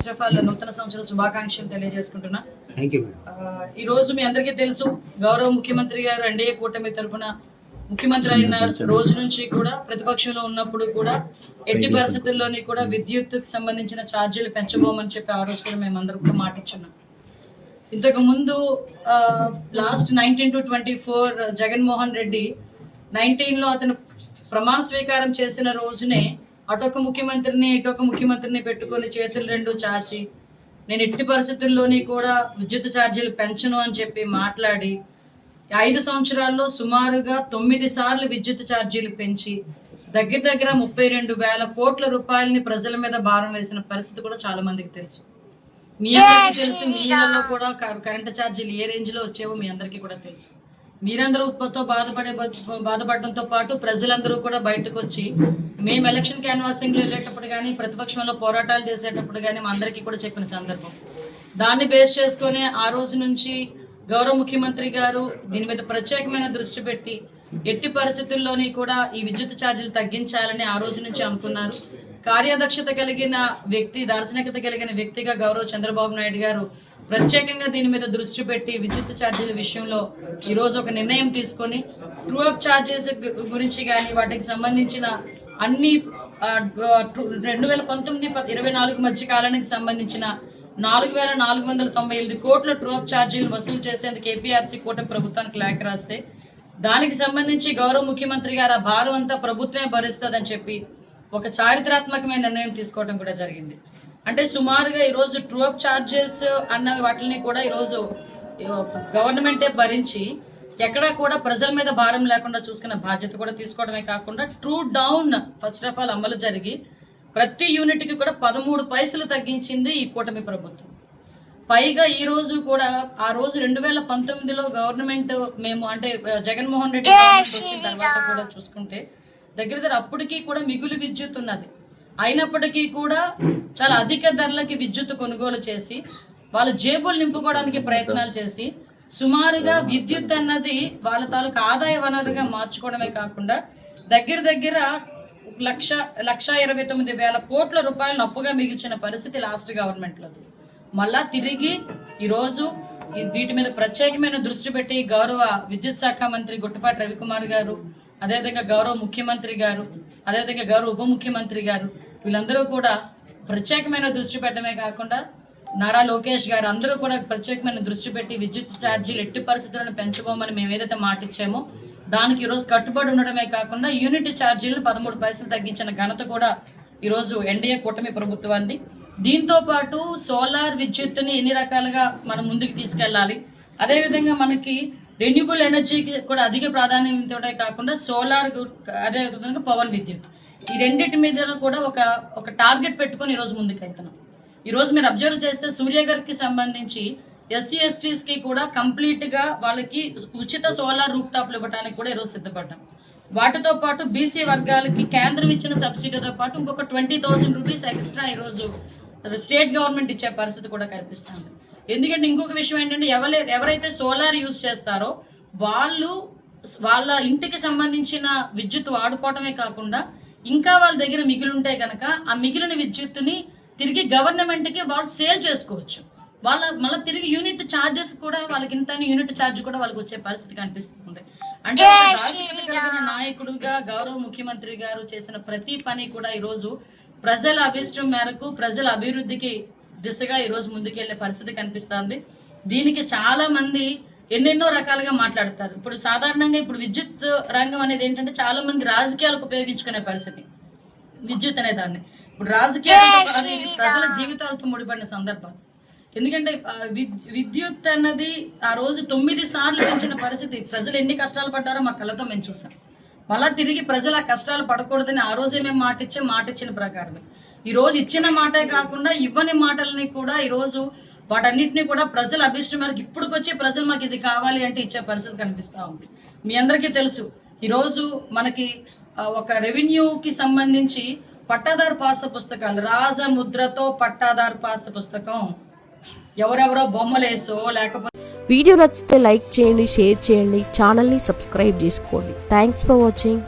నూతన సంవత్సర శుభాకాంక్షలు తెలియజేసుకుంటున్నా. ఈ రోజు మీ అందరికీ తెలుసు గౌరవ ముఖ్యమంత్రి గారు ఎన్డీఏ కూటమి తరఫున ముఖ్యమంత్రి అయిన రోజు నుంచి కూడా ప్రతిపక్షంలో ఉన్నప్పుడు కూడా ఎట్టి పరిస్థితుల్లోని కూడా విద్యుత్ సంబంధించిన ఛార్జీలు పెంచబోమని చెప్పి ఆ రోజు కూడా మేము అందరం కూడా మాట ఇచ్చున్నాం ఇంతకు ముందు last nineteen to twenty four Jaganmohan Reddy నైన్టీన్లో అతను ప్రమాణ స్వీకారం చేసిన రోజునే అటొక ముఖ్యమంత్రిని ఇటొక ముఖ్యమంత్రిని పెట్టుకొని చేతులు రెండు చాచి నేను ఎట్టి పరిస్థితుల్లోని కూడా విద్యుత్ ఛార్జీలు పెంచను అని చెప్పి మాట్లాడి ఐదు సంవత్సరాల్లో సుమారుగా తొమ్మిది సార్లు విద్యుత్ ఛార్జీలు పెంచి దగ్గర దగ్గర ముప్పై రెండు వేల కోట్ల రూపాయలని ప్రజల మీద భారం వేసిన పరిస్థితి కూడా చాలా మందికి తెలుసు. మీ అందరికీ తెలుసు మీ ఇళ్ళలో కూడా కరెంటు ఛార్జీలు ఏ రేంజ్లో వచ్చేవో మీ అందరికీ కూడా తెలుసు. మీరందరూ ఉత్పత్తితో బాధపడే బాధపడటంతో బాధపడడంతో పాటు ప్రజలందరూ కూడా బయటకు వచ్చి మేము ఎలక్షన్ క్యాన్వాసింగ్లో వెళ్ళేటప్పుడు కానీ ప్రతిపక్షంలో పోరాటాలు చేసేటప్పుడు కానీ మా అందరికీ కూడా చెప్పిన సందర్భం. దాన్ని బేస్ చేసుకొని ఆ రోజు నుంచి గౌరవ ముఖ్యమంత్రి గారు దీని మీద ప్రత్యేకమైన దృష్టి పెట్టి ఎట్టి పరిస్థితుల్లోని కూడా ఈ విద్యుత్ ఛార్జీలు తగ్గించాలని ఆ రోజు నుంచి అనుకున్నారు. కార్యదక్షత కలిగిన వ్యక్తి దార్శనికత కలిగిన వ్యక్తిగా గౌరవ చంద్రబాబు నాయుడు గారు ప్రత్యేకంగా దీని మీద దృష్టి పెట్టి విద్యుత్ ఛార్జీల విషయంలో ఈ రోజు ఒక నిర్ణయం తీసుకొని ట్రూ అప్ ఛార్జెస్ గురించి కానీ వాటికి సంబంధించిన అన్ని రెండు వేల పంతొమ్మిది ఇరవై నాలుగు మధ్య కాలానికి సంబంధించిన నాలుగు వేల నాలుగు వందల తొంభై ఎనిమిది కోట్ల ట్రూ అప్ ఛార్జీలు వసూలు చేసేందుకు ఏపీఆర్సీ కూటమి ప్రభుత్వానికి లేఖ రాస్తే దానికి సంబంధించి గౌరవ ముఖ్యమంత్రి గారు ఆ భారం అంతా ప్రభుత్వమే భరిస్తుందని చెప్పి ఒక చారిత్రాత్మకమైన నిర్ణయం తీసుకోవడం కూడా జరిగింది. అంటే సుమారుగా ఈరోజు ట్రూ అప్ ఛార్జెస్ అన్న వాటిని కూడా ఈరోజు గవర్నమెంటే భరించి ఎక్కడా కూడా ప్రజల మీద భారం లేకుండా చూసుకున్న బాధ్యత కూడా తీసుకోవడమే కాకుండా true down first of all అమలు జరిగి ప్రతి యూనిట్కి కూడా పదమూడు పైసలు తగ్గించింది ఈ కూటమి ప్రభుత్వం. పైగా ఈ రోజు కూడా ఆ రోజు రెండు వేల పంతొమ్మిదిలో గవర్నమెంట్ మేము అంటే జగన్మోహన్ రెడ్డి వచ్చిన తర్వాత కూడా చూసుకుంటే దగ్గర దగ్గర అప్పటికి కూడా మిగులు విద్యుత్ ఉన్నది. అయినప్పటికీ కూడా చాలా అధిక ధరలకి విద్యుత్ కొనుగోలు చేసి వాళ్ళ జేబులు నింపుకోవడానికి ప్రయత్నాలు చేసి సుమారుగా విద్యుత్ అన్నది వాళ్ళ తాలూకు ఆదాయ వనరుగా మార్చుకోవడమే కాకుండా దగ్గర దగ్గర లక్ష లక్ష ఇరవై తొమ్మిది వేల కోట్ల రూపాయలను అప్పుగా మిగిల్చిన పరిస్థితి లాస్ట్ గవర్నమెంట్లో మళ్ళా తిరిగి ఈరోజు వీటి మీద ప్రత్యేకమైన దృష్టి పెట్టి గౌరవ విద్యుత్ శాఖ మంత్రి గుట్టపాటి రవికుమార్ గారు అదేవిధంగా గౌరవ ముఖ్యమంత్రి గారు అదేవిధంగా గౌరవ ఉప ముఖ్యమంత్రి గారు వీళ్ళందరూ కూడా ప్రత్యేకమైన దృష్టి పెట్టడమే కాకుండా నారా లోకేష్ గారు అందరూ కూడా ప్రత్యేకమైన దృష్టి పెట్టి విద్యుత్ ఛార్జీలు ఎట్టి పరిస్థితులను పెంచబోమని మేము ఏదైతే మాటిచ్చామో దానికి ఈరోజు కట్టుబడి ఉండడమే కాకుండా యూనిట్ ఛార్జీలు పదమూడు పైసలు తగ్గించిన ఘనత కూడా ఈరోజు ఎన్డీఏ కూటమి ప్రభుత్వాన్ని దీంతో పాటు సోలార్ విద్యుత్తుని ఎన్ని రకాలుగా మనం ముందుకు తీసుకెళ్ళాలి? అదేవిధంగా మనకి రెన్యూబుల్ ఎనర్జీకి కూడా అధిక ప్రాధాన్యం ఇవ్వడమే కాకుండా సోలార్ అదే విధంగా పవన్ విద్యుత్. ఈ రెండింటి మీద కూడా ఒక ఒక టార్గెట్ పెట్టుకొని ఈరోజు ముందుకు వెళ్తున్నాం ఈ రోజు మీరు అబ్జర్వ్ చేస్తే సూర్య గారికి సంబంధించి ఎస్సీ ఎస్టీస్కి కూడా కంప్లీట్గా వాళ్ళకి ఉచిత సోలార్ రూప్ టాప్లు ఇవ్వడానికి కూడా ఈరోజు సిద్ధపడ్డాం. వాటితో పాటు బీసీ వర్గాలకి కేంద్రం ఇచ్చిన సబ్సిడీతో పాటు ఇంకొక ట్వంటీ థౌసండ్ రూపీస్ ఎక్స్ట్రా ఈరోజు స్టేట్ గవర్నమెంట్ ఇచ్చే పరిస్థితి కూడా కల్పిస్తుంది ఎందుకంటే ఇంకొక విషయం ఏంటంటే ఎవరు ఎవరైతే సోలార్ యూజ్ చేస్తారో వాళ్ళు వాళ్ళ ఇంటికి సంబంధించిన విద్యుత్ వాడుకోవడమే కాకుండా ఇంకా వాళ్ళ దగ్గర మిగిలి ఉంటే కనుక ఆ మిగిలిన విద్యుత్తుని తిరిగి గవర్నమెంట్కి వాళ్ళు సేల్ చేసుకోవచ్చు. వాళ్ళ మళ్ళీ తిరిగి యూనిట్ ఛార్జెస్ కూడా వాళ్ళకి ఇంత యూనిట్ ఛార్జ్ కూడా వాళ్ళకి వచ్చే పరిస్థితి కనిపిస్తుంది. అంటే కలిగిన నాయకుడుగా గౌరవ ముఖ్యమంత్రి గారు చేసిన ప్రతి పని కూడా ఈరోజు ప్రజల అభిష్టం మేరకు ప్రజల అభివృద్ధికి దిశగా ఈరోజు ముందుకెళ్ళే పరిస్థితి కనిపిస్తుంది. దీనికి చాలా మంది ఎన్నెన్నో రకాలుగా మాట్లాడతారు. ఇప్పుడు సాధారణంగా ఇప్పుడు విద్యుత్ రంగం అనేది ఏంటంటే చాలా మంది రాజకీయాలకు ఉపయోగించుకునే పరిస్థితి. విద్యుత్ అనే దాన్ని. ఇప్పుడు రాజకీయాలతో అది ప్రజల జీవితాలతో ముడిపడిన సందర్భం. ఎందుకంటే విద్యుత్ అన్నది ఆ రోజు తొమ్మిది సార్లు పెంచిన పరిస్థితి. ప్రజలు ఎన్ని కష్టాలు పడ్డారో మా కళ్ళతో మేము చూసాం. మళ్ళా తిరిగి ప్రజల కష్టాలు పడకూడదని ఆ రోజే మేము మాట ఇచ్చే మాట ఇచ్చిన ప్రకారమే. ఈ రోజు ఇచ్చిన మాటే కాకుండా ఇవ్వని మాటలని కూడా ఈ రోజు వాటన్నిటిని కూడా ప్రజల అభిష్టం మేరకు ఇప్పుడుకొచ్చి ప్రజలు మాకు ఇది కావాలి అంటే ఇచ్చే పరిస్థితి కనిపిస్తా ఉంది. మీ అందరికీ తెలుసు ఈరోజు మనకి ఒక రెవెన్యూకి సంబంధించి పట్టాదారు పాస పుస్తకాలు రాజముద్రతో పట్టాదారు పాస పుస్తకం ఎవరెవరో బొమ్మలేసో లేకపోతే వీడియో నచ్చితే లైక్ చేయండి షేర్ చేయండి ఛానల్ని సబ్స్క్రైబ్ చేసుకోండి. Thanks for watching